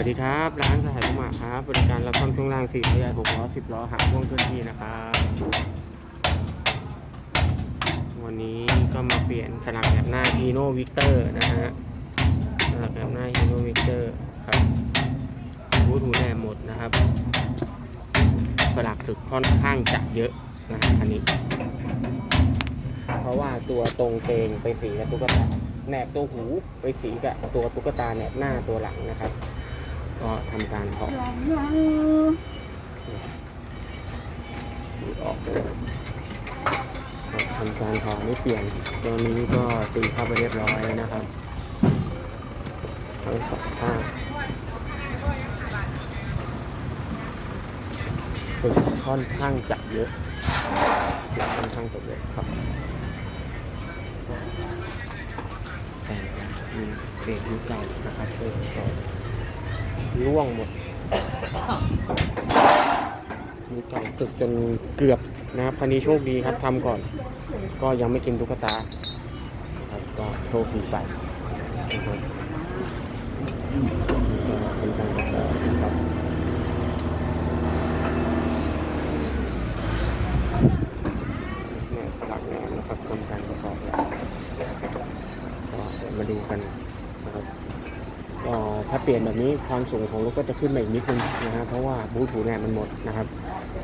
วัสดีครับ ร้านสหายลุงหมาครับบริการรับซ่อมช่วงล่างสี่ล้อใหญ่หกล้อสิบล้อหักพ่วงเคลื่อนที่นะครับ วันนี้ก็มาเปลี่ยนสลักแบบหน้า Hino Victor นะฮะสลักแบบหน้า Hino Victor ครับบูทูแน่หมดนะครับสลักสึกค่อนข้างจะเยอะนะฮะอันนี้ เพราะว่าตัวตรงเตงไปสีกับตุ๊กตาแหนบตัวหูไปสีกับตัวตุ๊กตาแหนบหน้าตัวหลังนะครับ ก็ทำการถอดออกทำการถอดไม่เปลี่ยน ตัวนี้ก็ตีเข้าไปเรียบร้อยนะครับทั้งสองข้างสึกค่อนข้างจะเยอะค่อนข้างจะเยอะครับแต่มีเศษยุคเก่านะครับเศษยุคเก่า ร่วงหมด มีก่าตึกจนเกือบนะครับคันนี้โชคดีครับทำก่อน ก็ยังไม่กินตุ๊กตาครับก็โชคดีไปนะครับเป็นการประกอบนะครับเนี่ยสลักแหนนะครับทำการประกอบก็เดี๋ยวมาดูกันนะครับ ถ้าเปลี่ยนแบบนี้ความสูงของรถก็จะขึ้นมาอีกนิดนึงนะฮะเพราะว่าบูทูเนี่ยมันหมดนะครับ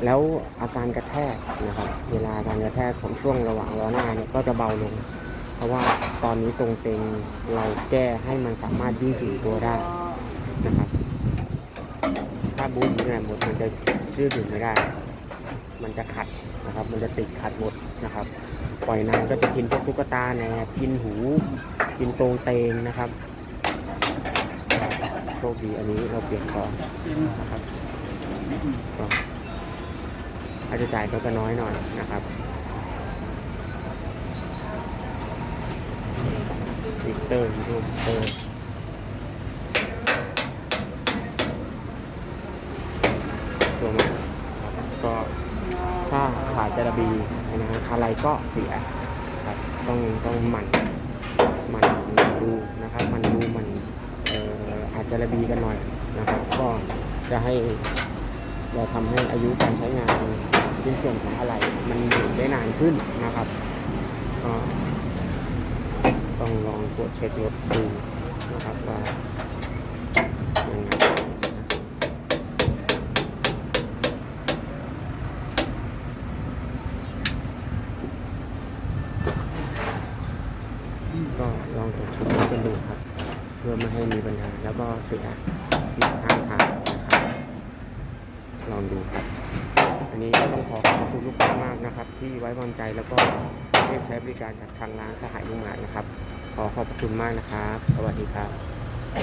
แล้วอาการกระแทกนะครับ เวลาการกระแทกของช่วงระหว่างล้อหน้าเนี่ยก็จะเบาลง เพราะว่าตอนนี้ตรงเซงเราแก้ให้มันสามารถยืดหยุ่นตัวได้นะครับ ถ้าบูทูเนี่ยหมดมันจะยืดหยุ่นไม่ได้ มันจะขัดนะครับ มันจะติดขัดหมดนะครับปล่อยนานก็จะกินพวกตุ๊กตาแหนบกินหู กินตรงเตงนะครับ คดีอันนี้เราเปลี่ยนก่อนนะครับก็ค่าใช้จ่ายก็จะน้อยหน่อยนะครับวิกเตอร์วิกเตอร์ตัวมันครับก็ถ้าขาดจาระบีนะฮะอะไรก็เสียครับต้องต้องหมั่นหมั่นดูนะครับหมันดูหมัน อาจจะระบีกันหน่อยนะครับ ก็จะให้จะทำให้อายุการใช้งานชิ้นส่วนของอะไรมันอยู่ได้นานขึ้นนะครับก็ต้องลองตรวจเช็ครถดูนะครับว่าก็ลองตรวจเช็ครถกันดูครับ พื่อไม่ให้มีปัญหาแล้วก็เสียอยู่ข้างทางนะครับลองดูครับ อันนี้ก็ต้องขอขอบคุณลูกค้ามากนะครับ ที่ไว้วางใจแล้วก็ได้ใช้บริการจากทางร้านสหายลุงหมานนะครับ ขอขอบคุณมากนะครับ สวัสดีครับ